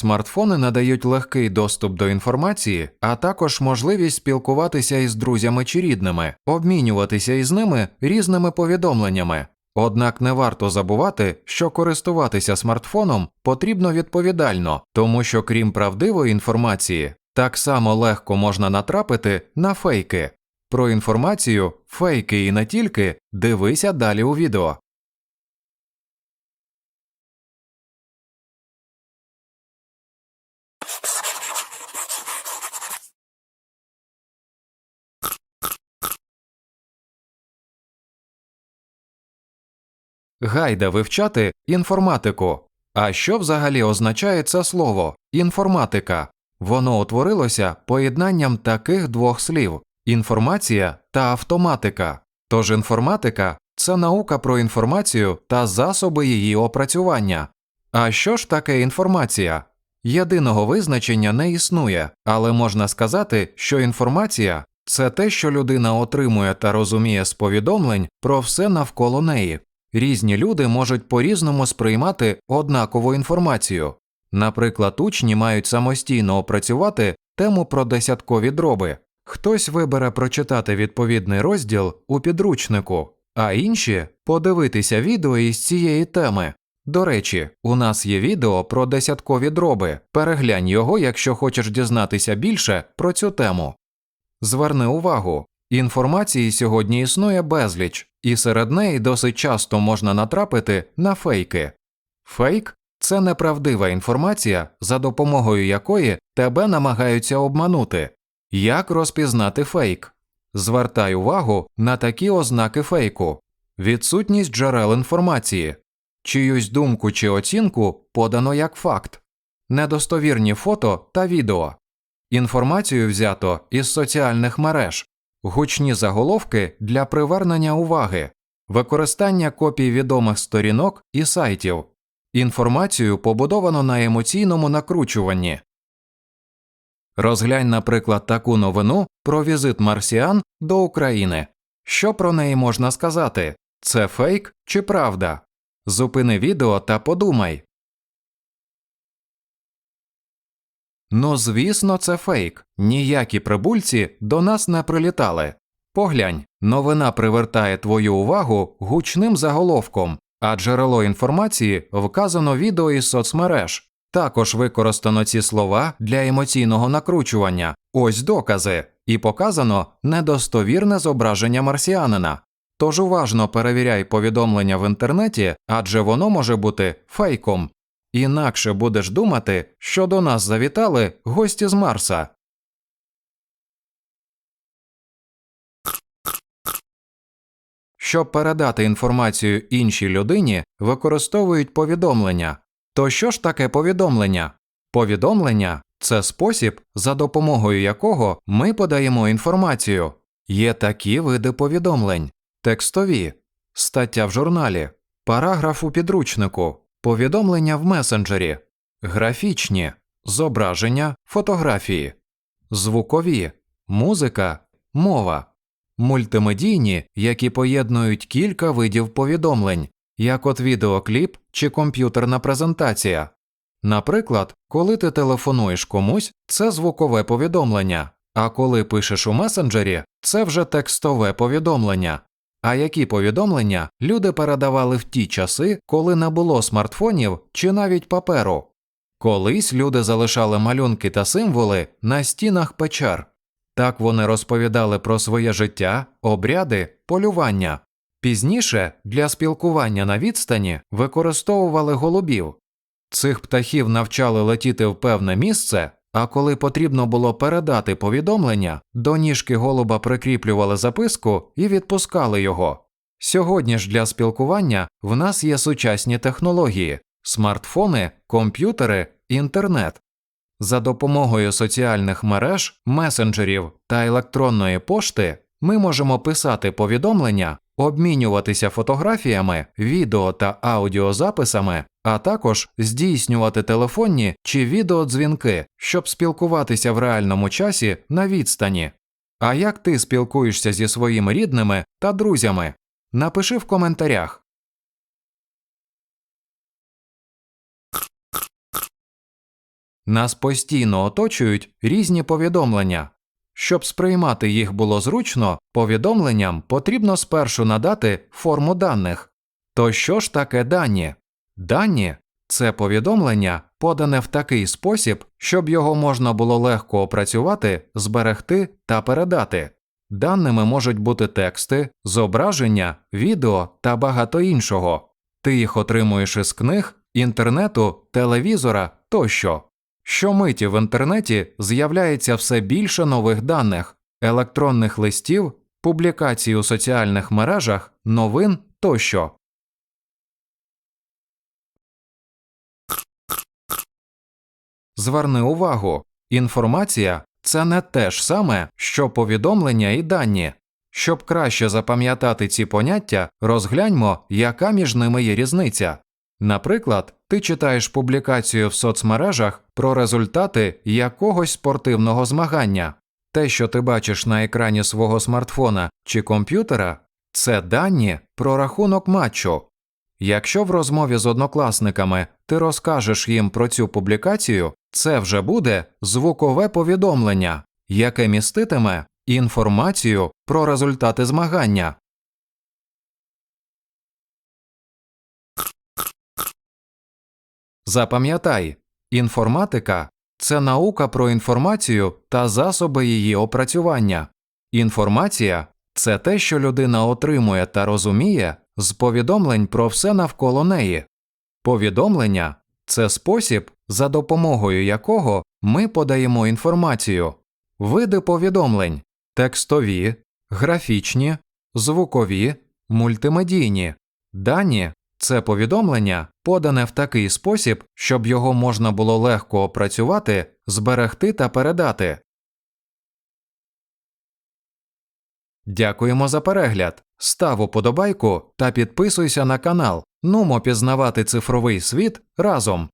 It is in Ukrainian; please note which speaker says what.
Speaker 1: Смартфони надають легкий доступ до інформації, а також можливість спілкуватися із друзями чи рідними, обмінюватися із ними різними повідомленнями. Однак не варто забувати, що користуватися смартфоном потрібно відповідально, тому що крім правдивої інформації, так само легко можна натрапити на фейки. Про інформацію, фейки і не тільки дивися далі у відео. Гайда вивчати інформатику. А що взагалі означає це слово інформатика? Воно утворилося поєднанням таких двох слів інформація та автоматика. Тож інформатика це наука про інформацію та засоби її опрацювання. А що ж таке інформація? Єдиного визначення не існує, але можна сказати, що інформація це те, що людина отримує та розуміє з повідомлень про все навколо неї. Різні люди можуть по-різному сприймати однакову інформацію. Наприклад, учні мають самостійно опрацювати тему про десяткові дроби. Хтось вибере прочитати відповідний розділ у підручнику, а інші подивитися відео із цієї теми. До речі, у нас є відео про десяткові дроби. Переглянь його, якщо хочеш дізнатися більше про цю тему. Зверни увагу, інформації сьогодні існує безліч, і серед неї досить часто можна натрапити на фейки. Фейк це неправдива інформація, за допомогою якої тебе намагаються обманути. Як розпізнати фейк? Звертай увагу на такі ознаки фейку: відсутність джерел інформації, чиюсь думку чи оцінку подано як факт, недостовірні фото та відео, інформацію взято із соціальних мереж, гучні заголовки для привернення уваги, використання копій відомих сторінок і сайтів, інформацію побудовано на емоційному накручуванні. Розглянь, наприклад, таку новину про візит марсіан до України. Що про неї можна сказати? Це фейк чи правда? Зупини відео та подумай. Ну, звісно, це фейк. Ніякі прибульці до нас не прилітали. Поглянь, новина привертає твою увагу гучним заголовком, а джерело інформації вказано відео із соцмереж. Також використано ці слова для емоційного накручування. Ось докази, і показано недостовірне зображення марсіанина. Тож уважно перевіряй повідомлення в інтернеті, адже воно може бути фейком. Інакше будеш думати, що до нас завітали гості з Марса. Щоб передати інформацію іншій людині, використовують повідомлення. То що ж таке повідомлення? Повідомлення це спосіб, за допомогою якого ми подаємо інформацію. Є такі види повідомлень: текстові, стаття в журналі, параграф у підручнику, повідомлення в месенджері, графічні, зображення, фотографії, звукові, музика, мова, мультимедійні, які поєднують кілька видів повідомлень, як от відеокліп чи комп'ютерна презентація. Наприклад, коли ти телефонуєш комусь, це звукове повідомлення, а коли пишеш у месенджері, це вже текстове повідомлення. А які повідомлення люди передавали в ті часи, коли не було смартфонів чи навіть паперу? Колись люди залишали малюнки та символи на стінах печер. Так вони розповідали про своє життя, обряди, полювання. Пізніше для спілкування на відстані використовували голубів. Цих птахів навчали летіти в певне місце, а коли потрібно було передати повідомлення, до ніжки голуба прикріплювали записку і відпускали його. Сьогодні ж для спілкування в нас є сучасні технології смартфони, комп'ютери, інтернет. За допомогою соціальних мереж, месенджерів та електронної пошти ми можемо писати повідомлення, обмінюватися фотографіями, відео та аудіозаписами, а також здійснювати телефонні чи відеодзвінки, щоб спілкуватися в реальному часі на відстані. А як ти спілкуєшся зі своїми рідними та друзями? Напиши в коментарях. Нас постійно оточують різні повідомлення. Щоб сприймати їх було зручно, повідомленням потрібно спершу надати форму даних. То що ж таке дані? Дані це повідомлення, подане в такий спосіб, щоб його можна було легко опрацювати, зберегти та передати. Даними можуть бути тексти, зображення, відео та багато іншого. Ти їх отримуєш із книг, інтернету, телевізора тощо. Щомиті в інтернеті з'являється все більше нових даних, електронних листів, публікацій у соціальних мережах, новин тощо. Зверни увагу, інформація це не те ж саме, що повідомлення і дані. Щоб краще запам'ятати ці поняття, розгляньмо, яка між ними є різниця. Наприклад, ти читаєш публікацію в соцмережах про результати якогось спортивного змагання. Те, що ти бачиш на екрані свого смартфона чи комп'ютера, це дані про рахунок матчу. Якщо в розмові з однокласниками ти розкажеш їм про цю публікацію, це вже буде звукове повідомлення, яке міститиме інформацію про результати змагання. Запам'ятай, інформатика це наука про інформацію та засоби її опрацювання. Інформація це те, що людина отримує та розуміє з повідомлень про все навколо неї. Повідомлення це спосіб, за допомогою якого ми подаємо інформацію. Види повідомлень текстові, графічні, звукові, мультимедійні. Дані це повідомлення, подане в такий спосіб, щоб його можна було легко опрацювати, зберегти та передати. Дякуємо за перегляд. Став уподобайку та підписуйся на канал. Нумо пізнавати цифровий світ разом.